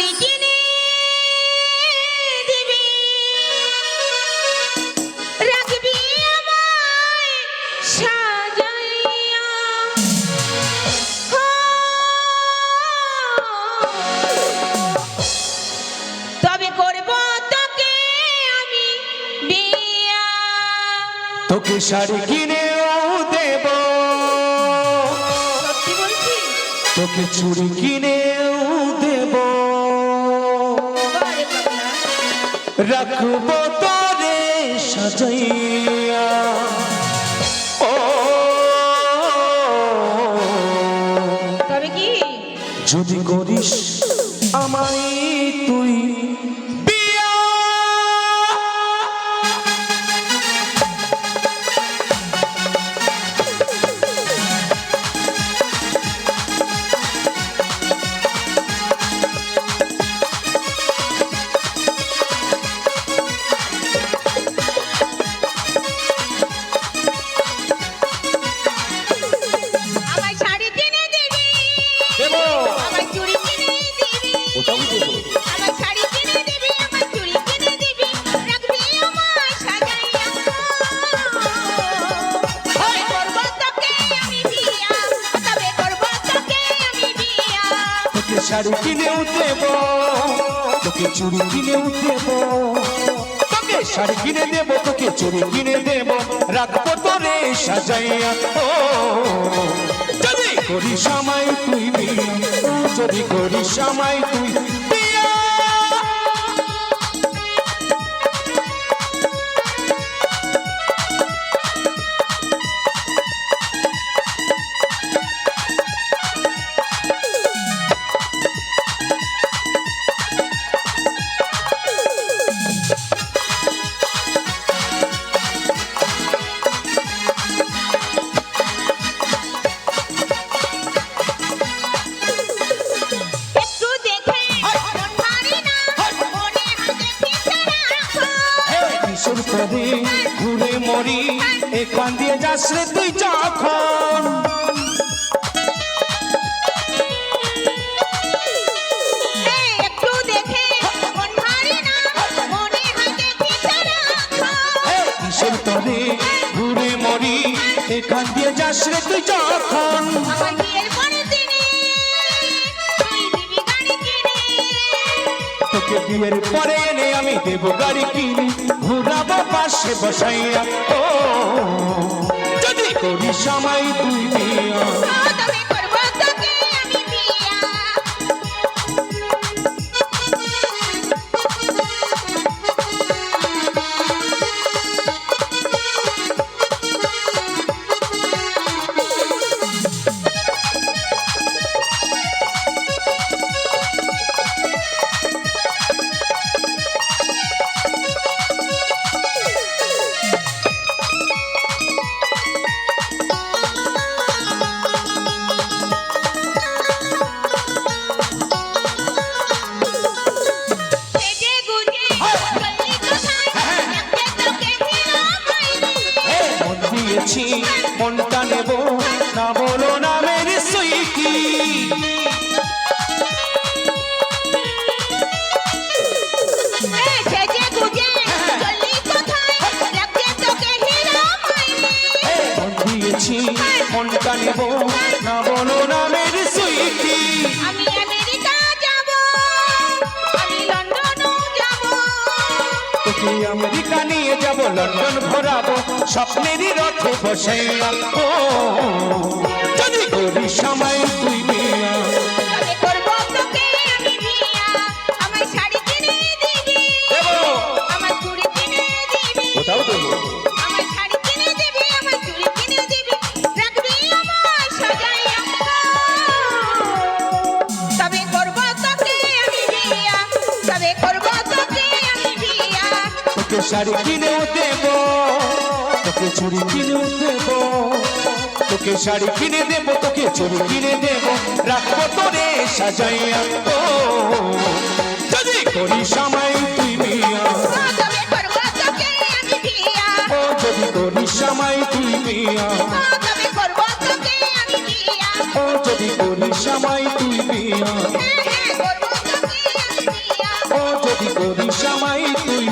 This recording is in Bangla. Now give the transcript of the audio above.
চুড়ি কিনে দিবি। রাখবি আমায় সাজাইয়া। তবে করব তোকে আমি বিয়া। তোকে শাড়ি কিনেও দেব। তোকে চুড়ি কিনেও দেব। রাখব তারে সাজাইয়া। ও তবে কি? যদি করিস আমায় তুই শাড়ি কিনেও দেব তোকে চুড়ি কিনেও দেব তোকে শাড়ি কিনে দেব, তোকে চুড়ি কিনে দেব। রাখব তোরে সাজাইয়া ও, যদি করি সময় তুই, যদি করি সময় তুই কিশোর ঘুরে মরি এখান দিয়ে যাস রে তুই যখন। ঘুরে মরি এখান দিয়ে যাস রে তুই যখন। বিয়ের পরে এনে আমি দেব গাড়ি কিনে। ঘুরাবো পাশে বসাইয়া। ও, যদি করি সময় তুই মনটা নেব না বলো না মেরে সুইকি আমি আমেরিকা যাব। আমি লন্ডনও যাব। তোকে আমেরিকা নিয়ে যাব লন্ডন ঘোরাবো। স্বপ্নেরই রথে বসে ও শাড়ি কিনেও দেব। তোকে চুড়ি কিনেও দেব। তোকে শাড়ি কিনে দেব তোকে চুড়ি কিনে দেব। রাখব তোরে সাজাইয়া ও যদি করি সময় তুই ও যদি করি সময় তুই ও যদি করি সময় তুই বিয়া হ্যাঁ হ্যাঁ যদি করিস আমায় তুই